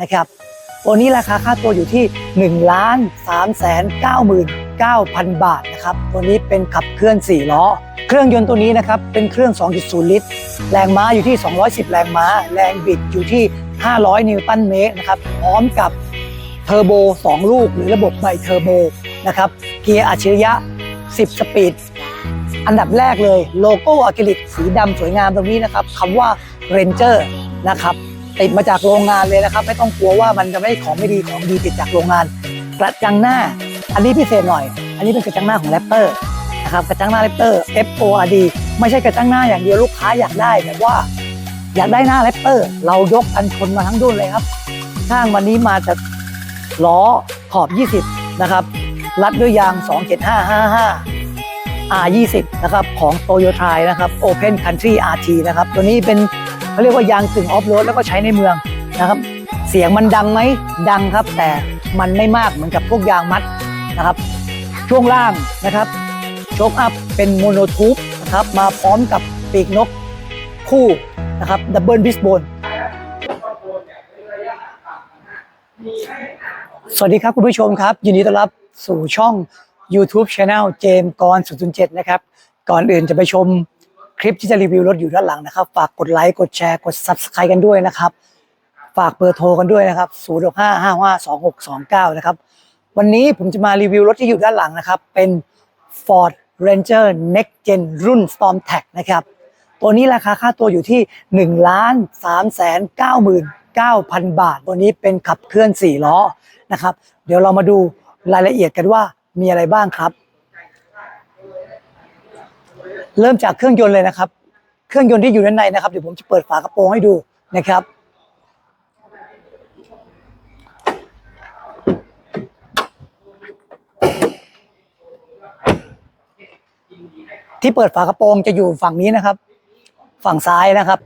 นะครับตัวนี้ราคาค่าตัวอยู่ที่1ล้าน3แสน99,000บาทนะครับตัวนี้เป็นขับเคลื่อน 4 ล้อ เครื่องยนต์ตัวนี้นะครับเป็นเครื่อง 2.0 ลิตร แรงม้าอยู่ที่ 210 แรงม้า แรงบิดอยู่ที่ 500 นิวตันเมตรนะครับพร้อมกับเทอร์โบ 2 ลูก หรือระบบไบเทอร์โบนะครับเกียร์อัจฉริยะ 10 สปีด อันดับแรกเลยโลโก้อะคริลิกสีดำสวยงามตรงนี้นะครับคำว่า Ranger นะครับ ติดมาจากโรงงานเลยนะครับ ไม่ต้องกลัวว่ามันจะไม่ของไม่ดีของดีติดจากโรงงาน กระจังหน้า อันนี้พิเศษหน่อย อันนี้เป็นกระจังหน้าของแรปเตอร์นะครับกระจังหน้าแรปเตอร์ F O R D ไม่ใช่กระจังหน้าอย่างเดียวลูกค้าอยากได้แบบว่าอยากได้หน้าแรปเตอร์ เรายกกันชนมาทั้งดุนเลยครับข้างวันนี้มาจากล้อขอบ 20 นะครับรัดด้วยยาง 27555 R20 นะครับของ Toyota นะครับ Open Country RT นะครับ ตัวนี้เป็น เขาเรียกว่ายางกึ่งออฟโรดแล้วก็ใช้ในเมืองนะครับ เสียงมันดังไหมดังครับ แต่มันไม่มากเหมือนกับพวกยางมัดนะครับ ช่วงล่างนะครับโชคอัพเป็นโมโนทูบนะครับมาพร้อมกับปีกนกคู่นะครับดับเบิลบิสโบนสวัสดีครับคุณผู้ชมครับ ยินดีต้อนรับสู่ช่อง YouTube Channel เจมกร007 นะครับ ก่อนอื่นจะไปชม คลิปที่จะรีวิวรถอยู่ด้านหลังนะครับ ฝากกดไลค์กดแชร์กด Subscribe กันด้วยนะครับ ฝากเบอร์โทรกันด้วยนะครับ 0 6 5 5 5 2 6 2 9 นะครับ วันนี้ผมจะมารีวิวรถที่อยู่ด้านหลังนะครับ เป็น Ford Ranger Next Gen รุ่น Storm t a g นะครับ ตัวนี้ราคาค่าตัวอยู่ที่1ล้าน3แสน99,000 บาท ตัวนี้เป็นขับเคลื่อน 4 ล้อนะครับ เดี๋ยวเรามาดูรายละเอียดกันว่ามีอะไรบ้างครับ เริ่มจากเครื่องยนต์เลยนะครับ เครื่องยนต์ที่อยู่ด้านในนะครับเดี๋ยวผมจะเปิดฝากระโปรงให้ดูนะครับ ที่เปิดฝากระโปรงจะอยู่ฝั่งนี้นะครับ ฝั่งซ้ายนะครับ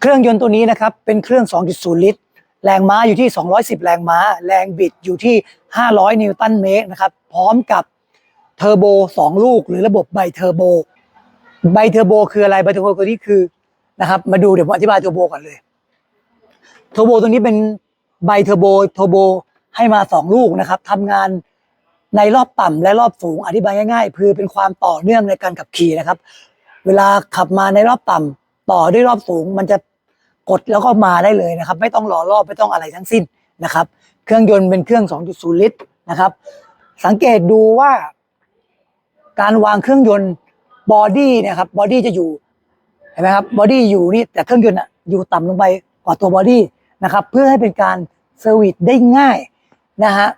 เครื่องยนต์ตัวนี้นะครับ เป็นเครื่อง 2.0 ลิตรแรงม้าอยู่ที่ 210 แรงม้า แรงบิดอยู่ที่ 500 นิวตันเมตรนะครับ พร้อมกับ เทอร์โบ2ลูก หรือระบบไบเทอร์โบไบเทอร์โบคืออะไรไบเทอร์โบตัวนี้คือนะครับมาดูเดี๋ยวผมอธิบายเทอร์โบก่อนเลยเทอร์โบตัวนี้เป็นไบเทอร์โบเทอร์โบให้มา2ลูกนะครับทำงานในรอบต่ำและรอบสูงอธิบายง่ายๆคือเป็นความต่อเนื่องในการขับขี่นะครับ เวลาขับมาในรอบต่ำต่อด้วยรอบสูง มันจะกดแล้วก็มาได้เลยนะครับ ไม่ต้องรอรอบไม่ต้องอะไรทั้งสิ้นนะครับ เครื่องยนต์เป็นเครื่อง 2.0 ลิตรนะครับ สังเกตดูว่า การวางเครื่องยนต์บอดี้นะครับบอดี้จะอยู่เห็นไหมครับบอดี้อยู่นี่แต่เครื่องยนต์อะอยู่ต่ำลงไปกว่าตัวบอดี้นะครับเพื่อให้เป็นการเซอร์วิสได้ง่ายนะฮะ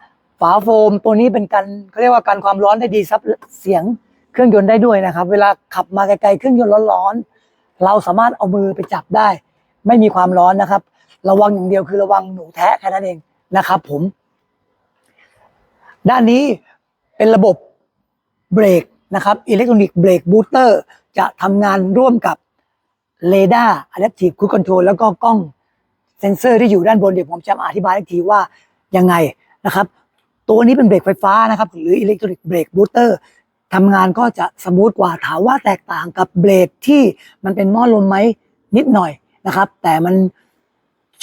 ฝาโฟมตัวนี้เป็นการเขาเรียกว่าการความร้อนได้ดีซับเสียงเครื่องยนต์ได้ด้วยนะครับ เวลาขับมาไกลๆเครื่องยนต์ร้อนๆเราสามารถเอามือไปจับได้ ไม่มีความร้อนนะครับ ระวังอย่างเดียวคือระวังหนูแทะแค่นั้นเองนะครับ ผม ด้านนี้เป็นระบบเบรก นะครับอิเล็กทรอนิกส์เบรกบูสเตอร์จะทำงานร่วมกับเรดาร์อะแดปทีฟคู c คอนโทรลแล้วก็กล้องเซนเซอร์ที่อยู่ด้านบนเดี๋ยวผมจะมาอธิบายอีกทีว่ายังไงนะครับ ตัวนี้เป็นเบรกไฟฟ้านะครับ หรืออิเล็กทรอนิกส์เบรกบูสเตอร์ทำงานก็จะสมูทกว่าถามว่าแตกต่างกับเบรกที่มันเป็นหม้อลมไหมนิดหน่อยนะครับ แต่มัน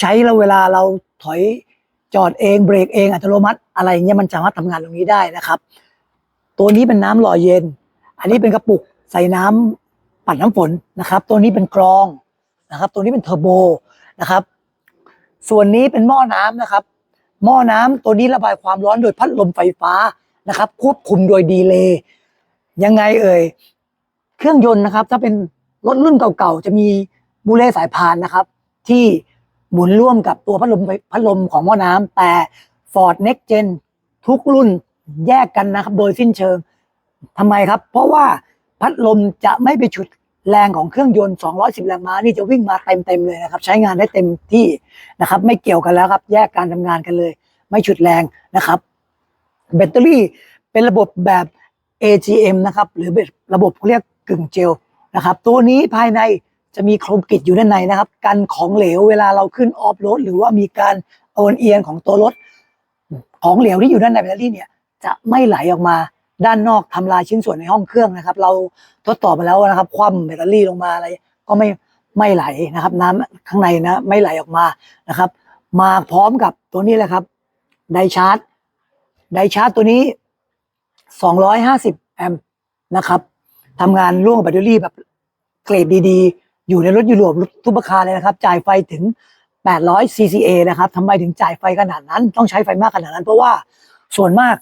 ใช้เราเวลาเราถอยจอดเองเบรกเองอัตโนมัติอะไรอย่างเงี้ยมันสามารถทำงานตรงนี้ได้นะครับ ตัวนี้เป็นน้ำหล่อเย็น อันนี้เป็นกระปุกใส่น้ำปัดน้ำฝนนะครับ ตัวนี้เป็นกรองนะครับ ตัวนี้เป็นเทอร์โบนะครับ ส่วนนี้เป็นหม้อน้ำนะครับ หม้อน้ำตัวนี้ระบายความร้อนโดยพัดลมไฟฟ้านะครับ ควบคุมโดยดีเลย์ยังไงเอ่ยเครื่องยนต์นะครับ ถ้าเป็นรถรุ่นเก่าๆจะมีบูเล่สายพานนะครับ ที่หมุนร่วมกับตัวพัดลมพัดลมของหม้อน้ำแต่ Ford Next Gen ทุกรุ่นแยกกันนะครับ โดยสิ้นเชิง ทำไมครับ เพราะว่าพัดลมจะไม่ไปฉุดแรงของเครื่องยนต์ 210 แรงม้า นี่จะวิ่งมาเต็มๆเลยนะครับ ใช้งานได้เต็มที่นะครับ ไม่เกี่ยวกันแล้วครับ แยกการทำงานกันเลย ไม่ฉุดแรงนะครับ แบตเตอรี่เป็นระบบแบบ AGM นะครับ หรือระบบเขาเรียกกึ่งเจลนะครับ ตัวนี้ภายในจะมีโครงกริดอยู่ด้านในนะครับ กันของเหลวเวลาเราขึ้นออฟโรดหรือว่ามีการโอนเอียงของตัวรถ ของเหลวที่อยู่ด้านในแบตเตอรี่เนี่ย จะไม่ไหลออกมา ด้านนอกทำลายชิ้นส่วนในห้องเครื่องนะครับ เราทดสอบมาแล้วนะครับ คว่ำแบตเตอรี่ลงมาอะไร ก็ไม่ไม่ไหลนะครับ น้ำข้างในนะ ไม่ไหลออกมานะครับ มาพร้อมกับตัวนี้แหละครับไดชาร์จไดชาร์จตัวนี้ 250 แอมป์นะครับทำงานร่วมกับแบตเตอรี่แบบเกรดดีๆ อยู่ในรถยุโรปรถทุกราคาเลยนะครับ จ่ายไฟถึง 800 CCA นะครับทำไมถึงจ่ายไฟขนาดนั้น ต้องใช้ไฟมากขนาดนั้น เพราะว่าส่วนมาก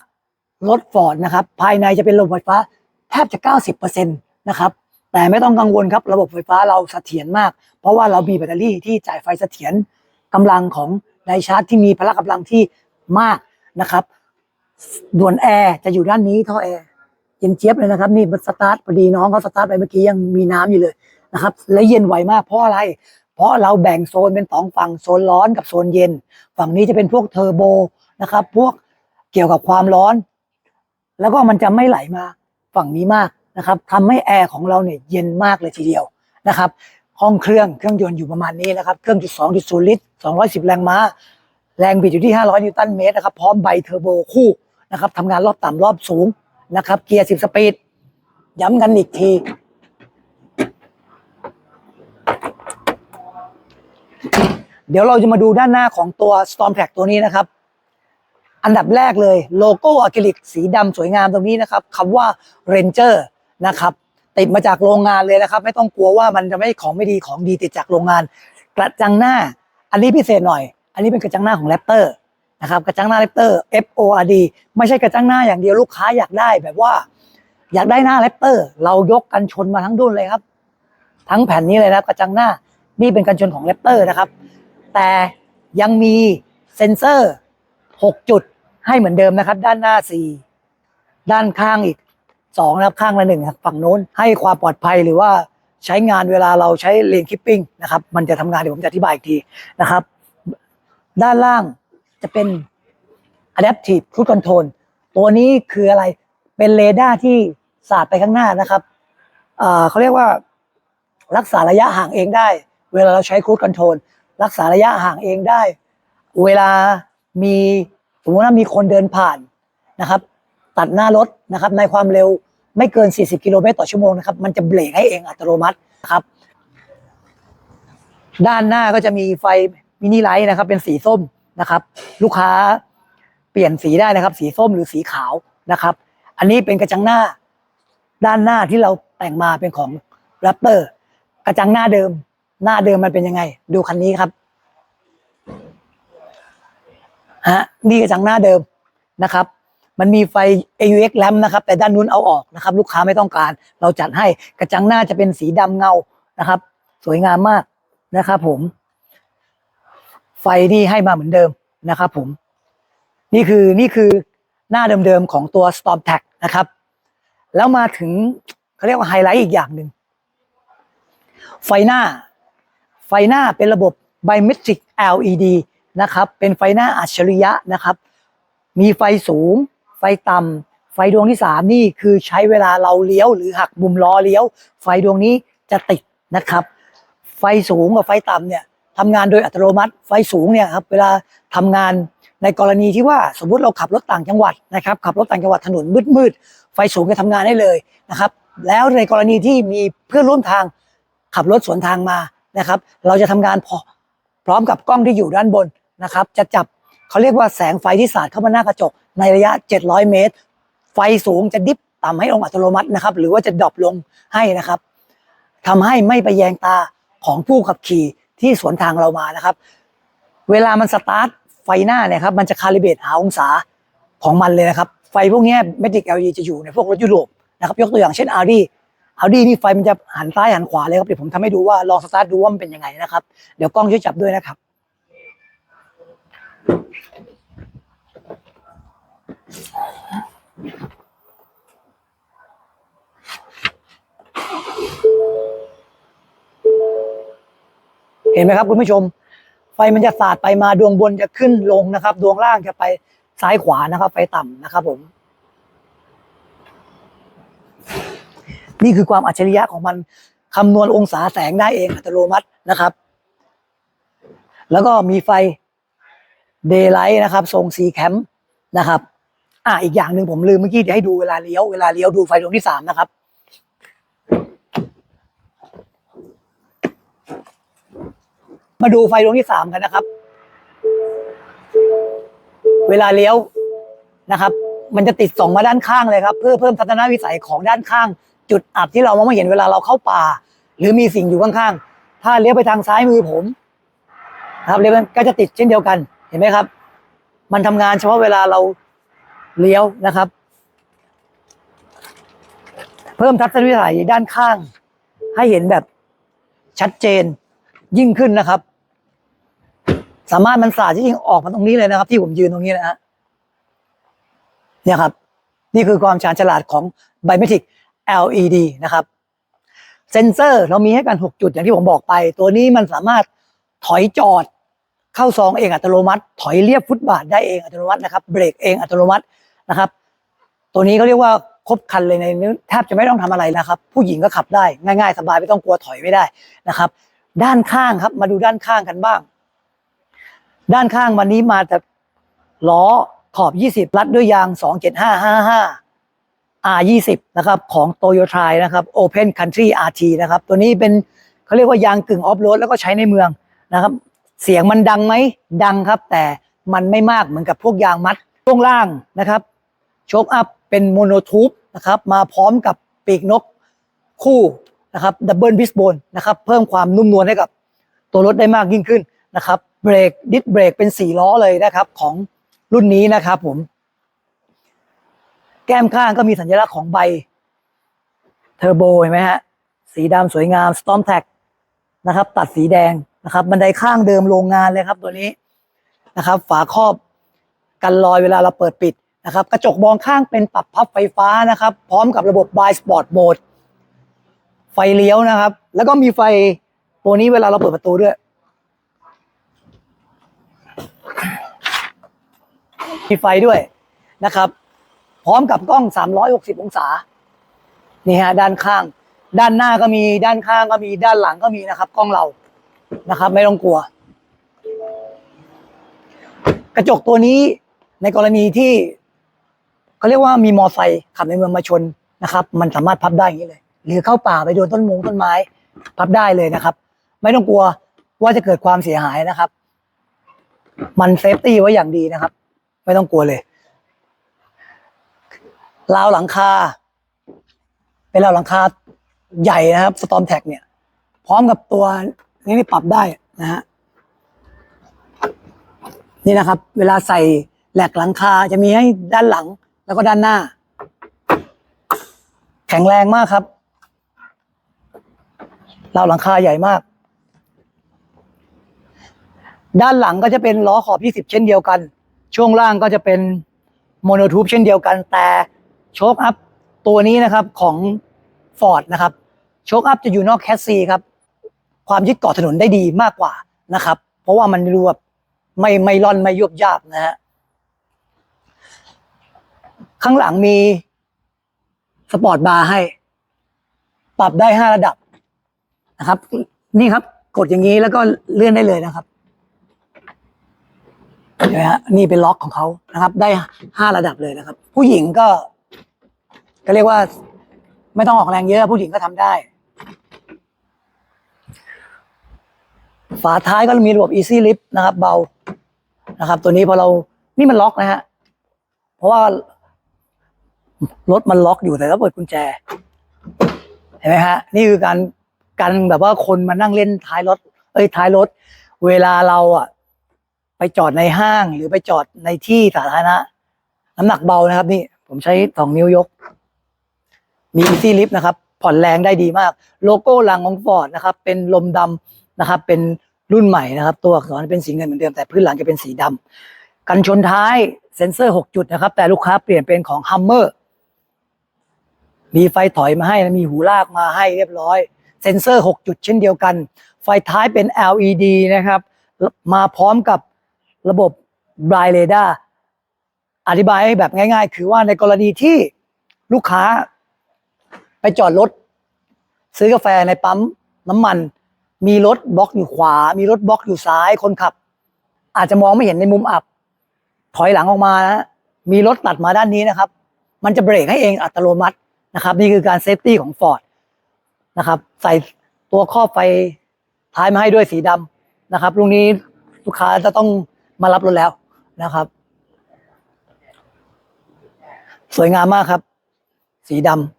รถฟอร์ดนะครับ ภายในจะเป็นระบบไฟฟ้าแทบจะ 90%นะครับ แต่ไม่ต้องกังวลครับ ระบบไฟฟ้าเราเสถียรมาก เพราะว่าเรามีแบตเตอรี่ที่จ่ายไฟเสถียรกำลังของไดชาร์จที่มีพละกำลังที่มากนะครับด่วนแอร์จะอยู่ด้านนี้ท่อแอร์เย็นเจี๊ยบเลยนะครับนี่มันสตาร์ทพอดีน้องเขาสตาร์ทไปเมื่อกี้ยังมีน้ำอยู่เลยนะครับ และเย็นไวมากเพราะอะไร เพราะเราแบ่งโซนเป็นสองฝั่งโซนร้อนกับโซนเย็น ฝั่งนี้จะเป็นพวกเทอร์โบนะครับ พวกเกี่ยวกับความร้อน แล้วก็มันจะไม่ไหลมาฝั่งนี้มากนะครับทำให้แอร์ของเราเนี่ยเย็นมากเลยทีเดียวนะครับห้องเครื่องเครื่องยนต์อยู่ประมาณนี้นะครับเครื่องจุดสองจุดศูนย์ลิตรสองร้อยสิบแรงม้า แรงบิดอยู่ที่500นิวตันเมตรนะครับพร้อมไบเทอร์โบคู่นะครับทำงานรอบต่ำรอบสูงนะครับเกียร์10สปีดย้ำกันอีกทีเดี๋ยวเราจะมาดูด้านหน้าของตัว Storm Track ตัวนี้นะครับ อันดับแรกเลยโลโก้อะคริลิกสีดำสวยงามตรงนี้นะครับคำว่า Ranger นะครับติดมาจากโรงงานเลยนะครับ ไม่ต้องกลัวว่ามันจะไม่ของไม่ดีของดีติดจากโรงงาน กระจังหน้า อันนี้พิเศษหน่อย อันนี้เป็นกระจังหน้าของแรปเตอร์นะครับกระจังหน้าแรปเตอร์ F O R D ไม่ใช่กระจังหน้าอย่างเดียวลูกค้าอยากได้แบบว่า อยากได้หน้าแรปเตอร์ เรายกกันชนมาทั้งดุนเลยครับ ทั้งแผ่นนี้เลยนะครับกระจังหน้านี่เป็นกันชนของแรปเตอร์นะครับ แต่ยังมีเซ็นเซอร์ 6จุดให้เหมือนเดิมนะครับ ด้านหน้า4ด้านข้างอีก2นะครับข้างละหนึ่งฝั่งโน้นให้ความปลอดภัยหรือว่าใช้งานเวลาเราใช้เลนคิปปิ้งนะครับ มันจะทำงานเดี๋ยวผมจะอธิบายอีกทีนะครับ ด้านล่างจะเป็น Adaptive Cruise Control ตัวนี้คืออะไรเป็นเรดาร์ที่สาดไปข้างหน้านะครับเขาเรียกว่ารักษาระยะห่างเองได้ เวลาเราใช้ Cruise Control รักษาระยะห่างเองได้ เวลา มีสมมติว่ามีคนเดินผ่านนะครับ ตัดหน้ารถนะครับ ในความเร็วไม่เกิน 40 กิโลเมตรต่อชั่วโมงนะครับ มันจะเบรกให้เองอัตโนมัตินะครับ ด้านหน้าก็จะมีไฟมินิไลท์นะครับ เป็นสีส้มนะครับ ลูกค้าเปลี่ยนสีได้นะครับ สีส้มหรือสีขาวนะครับ อันนี้เป็นกระจังหน้า ด้านหน้าที่เราแต่งมาเป็นของ r a p t o r กระจังหน้าเดิม หน้าเดิมมันเป็นยังไง ดูคันนี้ครับ ฮะนี่กระจังหน้าเดิมนะครับ มันมีไฟ AUX lamp นะครับ แต่ด้านนู้นเอาออกนะครับ ลูกค้าไม่ต้องการ เราจัดให้กระจังหน้าจะเป็นสีดำเงานะครับ สวยงามมากนะครับผม ไฟนี่ให้มาเหมือนเดิมนะครับผม นี่คือนี่คือหน้าเดิมๆของตัว Storm Tag นะครับ แล้วมาถึงเขาเรียกว่าไฮไลท์อีกอย่างหนึ่งไฟหน้า ไฟหน้าเป็นระบบ Biometric LED นะครับ เป็นไฟหน้าอัจฉริยะนะครับ มีไฟสูง ไฟต่ำไฟดวงที่สามนี่คือใช้เวลาเราเลี้ยว หรือหักมุมล้อเลี้ยว ไฟดวงนี้จะติดนะครับ ไฟสูงกับไฟต่ำเนี่ยทำงานโดยอัตโนมัติ ไฟสูงเนี่ยครับเวลาทำงานในกรณีที่ว่าสมมติเราขับรถต่างจังหวัดนะครับขับรถต่างจังหวัดถนนมืดๆไฟสูงจะทำงานได้เลยนะครับ แล้วในกรณีที่มีเพื่อนร่วมทางขับรถสวนทางมานะครับ เราจะทำงานพอพร้อมกับกล้องที่อยู่ด้านบน นะครับ จะจับเขาเรียกว่าแสงไฟที่สาดเข้ามาหน้ากระจก ในระยะ 700 เมตร ไฟสูงจะดิฟต่ำให้ลงอัตโนมัตินะครับ หรือว่าจะดรอปลงให้นะครับทำให้ไม่ไปแยงตาของผู้ขับขี่ที่สวนทางเรามานะครับ เวลามันสตาร์ทไฟหน้าเนี่ยครับมันจะคาลิเบตหาองศาของมันเลยนะครับ ไฟพวกนี้เมจิก LED จะอยู่ในพวกรถยุโรปนะครับ ยกตัวอย่างเช่น Audi Audi นี่ไฟมันจะหันซ้ายหันขวาเลยครับเดี๋ยวผมทำให้ดูว่าลองสตาร์ทดูว่ามันเป็นยังไงนะครับ เดี๋ยวกล้องช่วยจับด้วยนะครับ เห็นไหมครับคุณผู้ชม ไฟมันจะสาดไปมาดวงบนจะขึ้นลงนะครับ ดวงล่างจะไปซ้ายขวานะครับ ไฟต่ำนะครับผม นี่คือความอัจฉริยะของมันคำนวณองศาแสงได้เองอัตโนมัตินะครับ แล้วก็มีไฟ เดย์ไลท์นะครับ ทรงสีแคมป์นะครับอ่าอีกอย่างหนึ่งผมลืมเมื่อกี้เดี๋ยวให้ดูเวลาเลี้ยวเวลาเลี้ยวดูไฟดวงที่สามนะครับ มาดูไฟดวงที่สามกันนะครับ เวลาเลี้ยวนะครับ มันจะติดส่องมาด้านข้างเลยครับ เพื่อเพิ่มทัศนวิสัยของด้านข้าง จุดอับที่เรามองไม่เห็นเวลาเราเข้าป่า หรือมีสิ่งอยู่ข้างๆถ้าเลี้ยวไปทางซ้ายมือผมนะครับเลี้ยวก็จะติดเช่นเดียวกัน เห็นไหมครับ มันทำงานเฉพาะเวลาเราเลี้ยวนะครับ เพิ่มทัศนวิสัยด้านข้าง ให้เห็นแบบชัดเจนยิ่งขึ้นนะครับ สามารถมันสาดที่จริงออกมาตรงนี้เลยนะครับ ที่ผมยืนตรงนี้นะฮะเนี่ยครับ นี่คือความชาญฉลาดของ Biometric LED นะครับ เซนเซอร์เรามีให้กัน 6 จุดอย่างที่ผมบอกไป ตัวนี้มันสามารถถอยจอด เข้าซองเองอัตโนมัติ ถอยเรียบฟุตบาทได้เองอัตโนมัตินะครับ เบรกเองอัตโนมัตินะครับ ตัวนี้เขาเรียกว่าครบคันเลยในนี้แทบจะไม่ต้องทำอะไรนะครับ ผู้หญิงก็ขับได้ง่ายๆ สบายไม่ต้องกลัวถอยไม่ได้นะครับ ด้านข้างครับ มาดูด้านข้างกันบ้าง ด้านข้างวันนี้มาแต่ล้อขอบ 20 รัดด้วยยาง 27555 R20 นะครับของ Toyota นะครับ Open Country RT นะครับ ตัวนี้เป็นเขาเรียกว่ายางกึ่งออฟโรดแล้วก็ใช้ในเมืองนะครับ เสียงมันดังไหมดังครับ แต่มันไม่มากเหมือนกับพวกยางมัดช่วงล่างนะครับโชคอัพเป็นโมโนทูบนะครับมาพร้อมกับปีกนกคู่นะครับดับเบิลบิสโบนนะครับเพิ่มความนุ่มนวลให้กับตัวรถได้มากยิ่งขึ้นนะครับเบรกดิสเบรกเป็นสี่ล้อเลยนะครับของรุ่นนี้นะครับผม แก้มข้างก็มีสัญลักษณ์ของใบเทอร์โบเห็นไหมฮะสีดำสวยงาม Storm Tag นะครับ ตัดสีแดง นะครับ บันไดข้างเดิมโรงงานเลยครับตัวนี้นะครับ ฝาครอบกันรอยเวลาเราเปิดปิดนะครับ กระจกมองข้างเป็นปรับพับไฟฟ้านะครับ พร้อมกับระบบ b i Sport Mode ไฟเลี้ยวนะครับ แล้วก็มีไฟตัวนี้เวลาเราเปิดประตูด้วย มีไฟด้วยนะครับ พร้อมกับกล้อง 360 องศา นี่ฮะด้านข้าง ด้านหน้าก็มีด้านข้างก็มีด้านหลังก็มีนะครับ กล้องเรา นะครับ ไม่ต้องกลัว กระจกตัวนี้ในกรณีที่เขาเรียกว่ามีมอไซค์ขับในเมืองมาชนนะครับ มันสามารถพับได้อย่างนี้เลย หรือเข้าป่าไปโดนต้นมงต้นไม้ พับได้เลยนะครับ ไม่ต้องกลัวว่าจะเกิดความเสียหายนะครับ มันเซฟตี้ไว้อย่างดีนะครับ ไม่ต้องกลัวเลยราวหลังคา เป็นราวหลังคาใหญ่นะครับสตอมแท็กเนี่ย พร้อมกับตัว นี้นี่ปรับได้นะฮะนี่นะครับ เวลาใส่แหลกหลังคาจะมีให้ด้านหลังแล้วก็ด้านหน้า แข็งแรงมากครับเราหลังคาใหญ่มาก ด้านหลังก็จะเป็นล้อขอบ 20 เช่นเดียวกัน ช่วงล่างก็จะเป็นโมโนทูบเช่นเดียวกัน แต่โชคอัพตัวนี้นะครับของ Ford นะครับ โชคอัพจะอยู่นอกแคสซีครับ ความยึดเกาะถนนได้ดีมากกว่านะครับ เพราะว่ามันดูแบไม่ไม่ร่อนไม่ยุบยาบนะฮะข้างหลังมีสปอร์ตบาร์ให้ ปรับได้ห้าระดับนะครับ นี่ครับ กดอย่างนี้แล้วก็เลื่อนได้เลยนะครับเห็นไหมฮะนี่เป็นล็อกของเขานะครับ ได้ห้าระดับเลยนะครับ ผู้หญิงก็ ก็เรียกว่า ไม่ต้องออกแรงเยอะ ผู้หญิงก็ทำได้ ฝาท้ายก็มีระบบ Easy Lift นะครับ เบานะครับ ตัวนี้พอเรานี่มันล็อกนะฮะเพราะว่ารถมันล็อกอยู่แต่เราเปิดกุญแจ เห็นไหมฮะ นี่คือการการแบบว่าคนมานั่งเล่นท้ายรถ เอ้ยท้ายรถ เวลาเราอะ ไปจอดในห้างหรือไปจอดในที่สาธารณะน้ำหนักเบานะครับ นี่ ผมใช้สองนิ้วยก มี Easy Lift นะครับ ผ่อนแรงได้ดีมาก โลโก้หลังของฟอร์ดนะครับ เป็นลมดำนะครับ เป็น รุ่นใหม่นะครับ ตัวอักษรเป็นสีเงินเหมือนเดิมแต่พื้นหลังจะเป็นสีดำกันชนท้ายเซ็นเซอร์ 6 จุดนะครับ แต่ลูกค้าเปลี่ยนเป็นของ Hummer มีไฟถอยมาให้มีหูลากมาให้เรียบร้อย เซ็นเซอร์ 6 จุดเช่นเดียวกัน ไฟท้ายเป็น LED นะครับ มาพร้อมกับระบบ Blind Radar อธิบายให้แบบง่าย ๆ คือว่าในกรณีที่ลูกค้าไปจอดรถซื้อกาแฟในปั๊มน้ำมัน มีรถบล็อกอยู่ขวา มีรถบล็อกอยู่ซ้ายคนขับ อาจจะมองไม่เห็นในมุมอับ ถอยหลังออกมานะมีรถตัดมาด้านนี้นะครับ มันจะเบรกให้เองอัตโนมัตินะครับ นี่คือการเซฟตี้ของ Ford นะครับใส่ตัวครอบไฟท้ายมาให้ด้วยสีดำนะครับลุงนี้ลูกค้าจะต้องมารับรถแล้วนะครับ สวยงามมากครับ สีดำ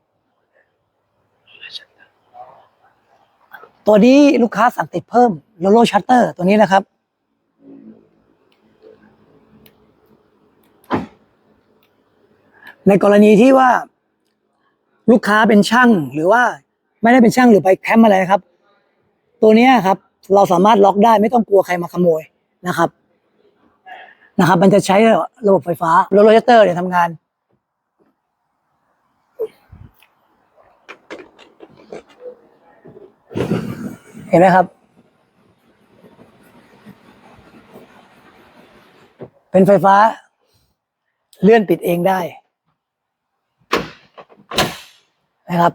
ตัวนี้ลูกค้าสั่งติดเพิ่มโลโลชัตเตอร์ตัวนี้นะครับ ในกรณีที่ว่าลูกค้าเป็นช่างหรือว่าไม่ได้เป็นช่างหรือไปแคมป์อะไรนะครับ ตัวนี้ครับ เราสามารถล็อกได้ไม่ต้องกลัวใครมาขโมยนะครับนะครับ มันจะใช้ระบบไฟฟ้าโลเลอร์เตอร์เนี่ยทำงาน เห็นไหมครับ เป็นไฟฟ้า เลื่อนปิดเองได้ นะครับ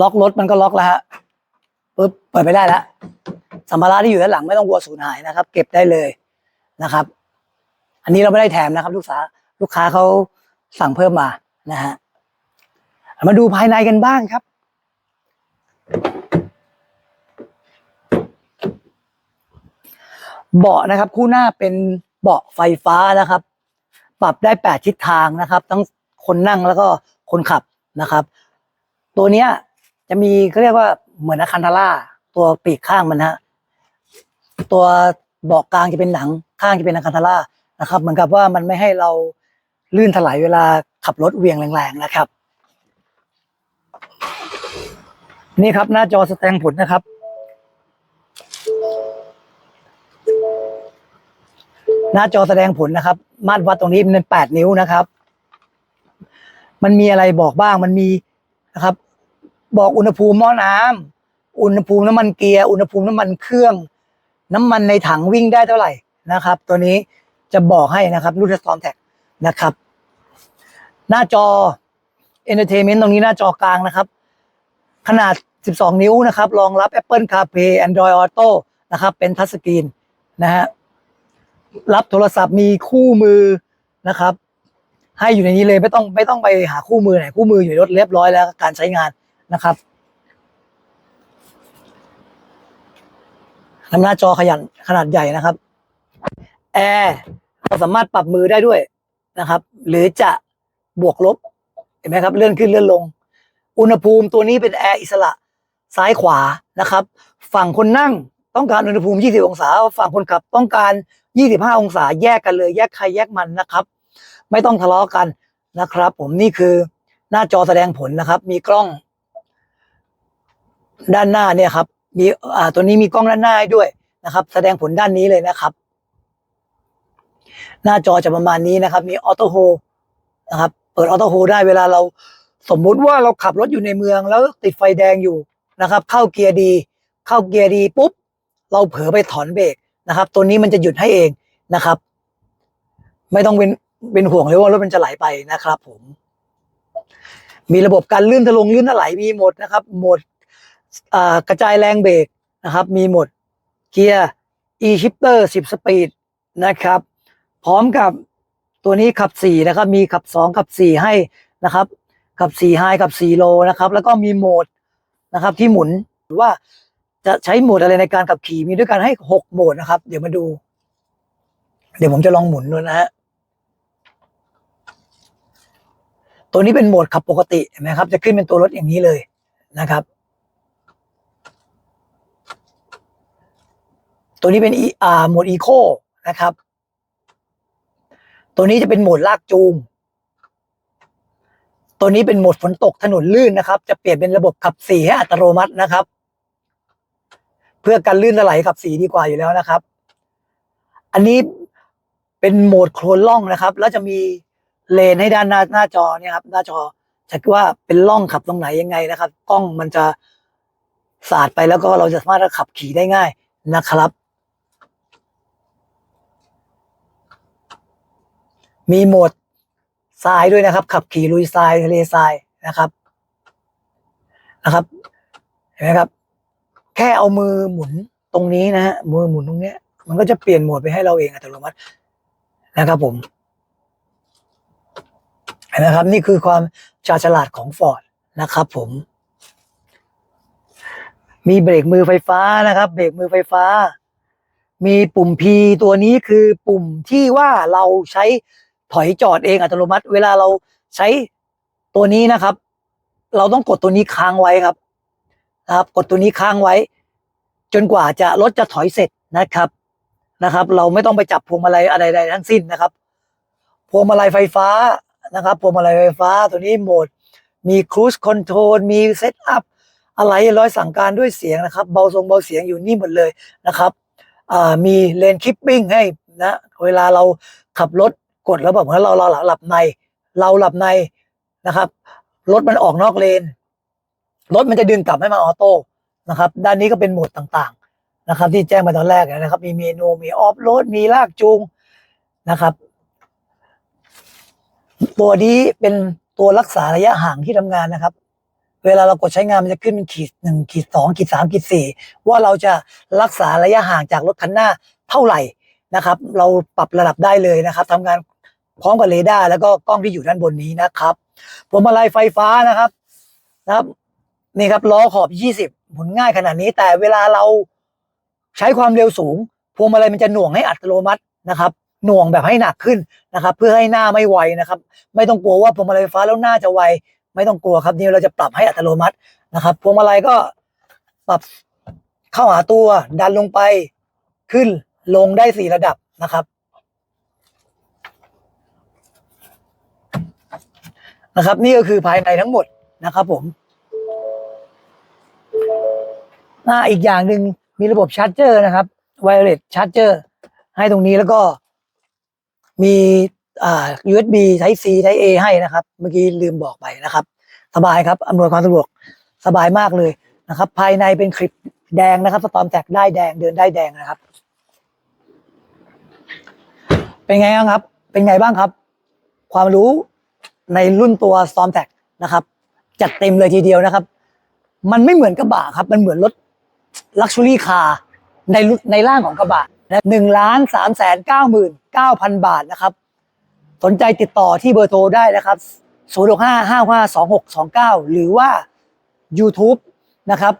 ล็อกรถมันก็ล็อกแล้วฮะปุ๊บเปิดไปได้แล้วสัมภาระที่อยู่ด้านหลังไม่ต้องกลัวสูญหายนะครับ เก็บได้เลยนะครับ อันนี้เราไม่ได้แถมนะครับ ลูกค้าลูกค้าเขาสั่งเพิ่มมานะฮะมาดูภายในกันบ้างครับ เบาะนะครับคู่หน้าเป็นเบาะไฟฟ้านะครับ ปรับได้แปดทิศทางนะครับ ทั้งคนนั่งแล้วก็คนขับนะครับ ตัวเนี้ยจะมีเขาเรียกว่าเหมือนอาคันทาร่าตัวปีกข้างมันฮะตัวเบาะกลางจะเป็นหนังข้างจะเป็นอาคันทาร่านะครับเหมือนกับว่ามันไม่ให้เราลื่นถลายเวลาขับรถเวียงแรงๆนะครับ นี่ครับหน้าจอแสดงผลนะครับ หน้าจอแสดงผลนะครับ มาตรวัดตรงนี้เป็นแปดนิ้วนะครับ มันมีอะไรบอกบ้างมันมีนะครับ บอกอุณหภูมิหม้อน้ำอุณหภูมิน้ำมันเกียร์อุณหภูมิน้ำมันเครื่อง น้ำมันในถังวิ่งได้เท่าไหร่นะครับ ตัวนี้จะบอกให้นะครับรุ่นสตอมแท็กนะครับ หน้าจอ Entertainment ตรงนี้หน้าจอกลางนะครับ ขนาด 12 นิ้วนะครับ รองรับ Apple CarPlay Android Auto นะครับ เป็นทัชสกรีนนะฮะ รับโทรศัพท์มีคู่มือนะครับ ให้อยู่ในนี้เลยไม่ต้องไม่ต้องไปหาคู่มือไหนคู่มืออยู่ในรถเรียบร้อยแล้วการใช้งานนะครับทำหน้าจอขยันขนาดใหญ่นะครับแอร์เราสามารถปรับมือได้ด้วยนะครับ หรือจะบวกลบเห็นไหมครับ เลื่อนขึ้นเลื่อนลง อุณหภูมิตัวนี้เป็นแอร์อิสระซ้ายขวานะครับ ฝั่งคนนั่ง ต้องการอุณหภูมิ 20 องศา ฝั่งคนขับต้องการ 25 องศาแยกกันเลยแยกใครแยกมันนะครับ ไม่ต้องทะเลาะกันนะครับ ผมนี่คือหน้าจอแสดงผลนะครับ มีกล้อง ด้านหน้าเนี่ยครับ มีอ่าตัวนี้มีกล้องด้านหน้าด้วยนะครับ แสดงผลด้านนี้เลยนะครับ หน้าจอจะประมาณนี้นะครับ มีออโต้โฮนะครับ เปิดออโต้โฮได้เวลาเราสมมุติว่าเราขับรถอยู่ในเมืองแล้วติดไฟแดงอยู่นะครับ เข้าเกียร์ดี เข้าเกียร์ดีปุ๊บ เราเผลอไปถอนเบรกนะครับ ตัวนี้มันจะหยุดให้เองนะครับ ไม่ต้องเป็นเป็นห่วงเลยว่ารถมันจะไหลไปนะครับ ผม มีระบบการลื่นทะลงลื่นถลายมีหมดนะครับหมดกระจายแรงเบรกนะครับ มีหมดเกียร์ e shifter 10 สปีดนะครับ พร้อมกับตัวนี้ขับ 4 นะครับ มีขับ 2 ขับ 4 ให้นะครับขับ 4 high ขับ 4 low นะครับ แล้วก็มีโหมดนะครับที่หมุนหรือว่า จะใช้โหมดอะไรในการขับขี่มีด้วยกันให้6โหมดนะครับ เดี๋ยวมาดู เดี๋ยวผมจะลองหมุนดูนะฮะตัวนี้เป็นโหมดขับปกติเห็นไหมครับ จะขึ้นเป็นตัวรถอย่างนี้เลยนะครับ ตัวนี้เป็นอ่าโหมดอีโคนะครับ ตัวนี้จะเป็นโหมดลากจูงตัวนี้เป็นโหมดฝนตกถนนลื่นนะครับ จะเปลี่ยนเป็นระบบขับสีให้อัตโนมัตินะครับ เพื่อการลื่นไหลขับสีดีกว่าอยู่แล้วนะครับ อันนี้เป็นโหมดโคลนล่องนะครับ แล้วจะมีเลนให้ด้านหน้าหน้าจอเนี่ยครับ หน้าจอจะว่าเป็นล่องขับตรงไหนยังไงนะครับกล้องมันจะสาดไปแล้วก็เราจะสามารถขับขี่ได้ง่ายนะครับ มีโหมดทรายด้วยนะครับ ขับขี่ลุยทรายทะเลทรายนะครับนะครับเห็นไหมครับ แค่เอามือหมุนตรงนี้นะฮะมือหมุนตรงเนี้ย มันก็จะเปลี่ยนโหมดไปให้เราเองอัตโนมัตินะครับผมนไหมครับ นี่คือความชาญฉลาดของฟอร์ดนะครับ ผม มีเบรกมือไฟฟ้านะครับ เบรกมือไฟฟ้า มีปุ่ม P ตัวนี้คือปุ่มที่ว่าเราใช้ถอยจอดเองอัตโนมัติ เวลาเราใช้ตัวนี้นะครับ เราต้องกดตัวนี้ค้างไว้ครับ นะครับ กดตัวนี้ค้างไว้ จนกว่าจะรถจะถอยเสร็จนะครับนะครับ เราไม่ต้องไปจับพวงมาลัยอะไรใดทั้งสิ้นนะครับ พวงมาลัยไฟฟ้านะครับพวงมาลัยไฟฟ้าตัวนี้โหมด มีครู i คอนโทรลมีเซตอัพอะไรร้อยสั่งการด้วยเสียงนะครับ เบาทรงเบาเสียงอยู่นี่หมดเลยนะครับมีเลนคิปปิ้งให้นะเวลาเราขับรถกดแล้วแบบว่าเราเราหลับใน เราหลับในนะครับรถมันออกนอกเลน รถมันจะดึงกลับให้มาออโต้นะครับ ด้านนี้ก็เป็นโหมดต่างๆนะครับ ที่แจ้งมาตอนแรกนะครับ มีเมนูมีออฟโรดมีลากจูงนะครับ ตัวนี้เป็นตัวรักษาระยะห่างที่ทำงานนะครับ เวลาเรากดใช้งานมันจะขึ้นเป็นขีดหนึ่งขีดสองขีดสามขีดสี่ว่าเราจะรักษาระยะห่างจากรถคันหน้าเท่าไหร่นะครับ เราปรับระดับได้เลยนะครับทำงานพร้อมกับเรดาร์แล้วก็กล้องที่อยู่ด้านบนนี้นะครับพวงมาลัยไฟฟ้านะครับนะครับ นี่ครับล้อขอบ 20 หมุนง่ายขนาดนี้ แต่เวลาเราใช้ความเร็วสูง พวงมาลัยมันจะหน่วงให้อัตโนมัตินะครับ หน่วงแบบให้หนักขึ้นนะครับ เพื่อให้หน้าไม่ไวนะครับ ไม่ต้องกลัวว่าพวงมาลัยไฟฟ้าแล้วหน้าจะไว ไม่ต้องกลัวครับนี่เราจะปรับให้อัตโนมัตินะครับ พวงมาลัยก็ปรับเข้าหาตัวดันลงไปขึ้นลงได้สี่ระดับนะครับนะครับ นี่ก็คือภายในทั้งหมดนะครับผม อ่าอีกอย่างหนึ่งมีระบบชาร์จเจอร์นะครับไวเลสชาร์จเจอร์ให้ตรงนี้แล้วก็มีอ่า USB Type C Type A ให้นะครับ เมื่อกี้ลืมบอกไปนะครับ สบายครับอำนวยความสะดวกสบายมากเลยนะครับ ภายในเป็นคลิปแดงนะครับสตอมแท็กได้แดงเดินได้แดงนะครับ เป็นไงบ้างครับ เป็นไงบ้างครับ ความรู้ในรุ่นตัว Storm t a g นะครับ จัดเต็มเลยทีเดียวนะครับ มันไม่เหมือนกระบะครับ มันเหมือนรถ Luxury Car ในรุ่นในร่างของกระบะนะหนึ่งล้านสามแสนเก้าหมื่นเก้าพันบาทนะครับ สนใจติดต่อที่เบอร์โทรได้นะครับ0 6 5 5 5 2 6 2 9หรือว่า YouTube นะครับ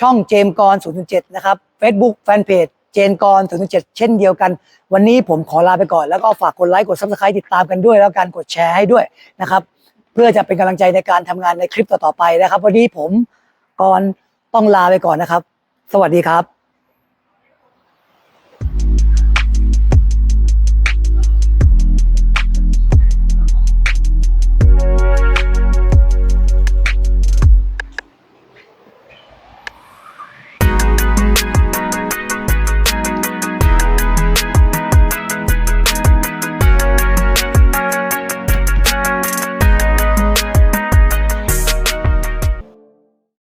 ช่องเจมกร007นะครับ Facebook Fanpage เจนกร007เช่นเดียวกัน วันนี้ผมขอลาไปก่อน แล้วก็ฝากกดไลค์กด Subscribe ติดตามกันด้วย แล้วการกดแชร์ให้ด้วยนะครับ เพื่อจะเป็นกำลังใจในการทำงานในคลิปต่อๆไปนะครับ วันนี้ผมกรต้องลาไปก่อนนะครับ สวัสดีครับ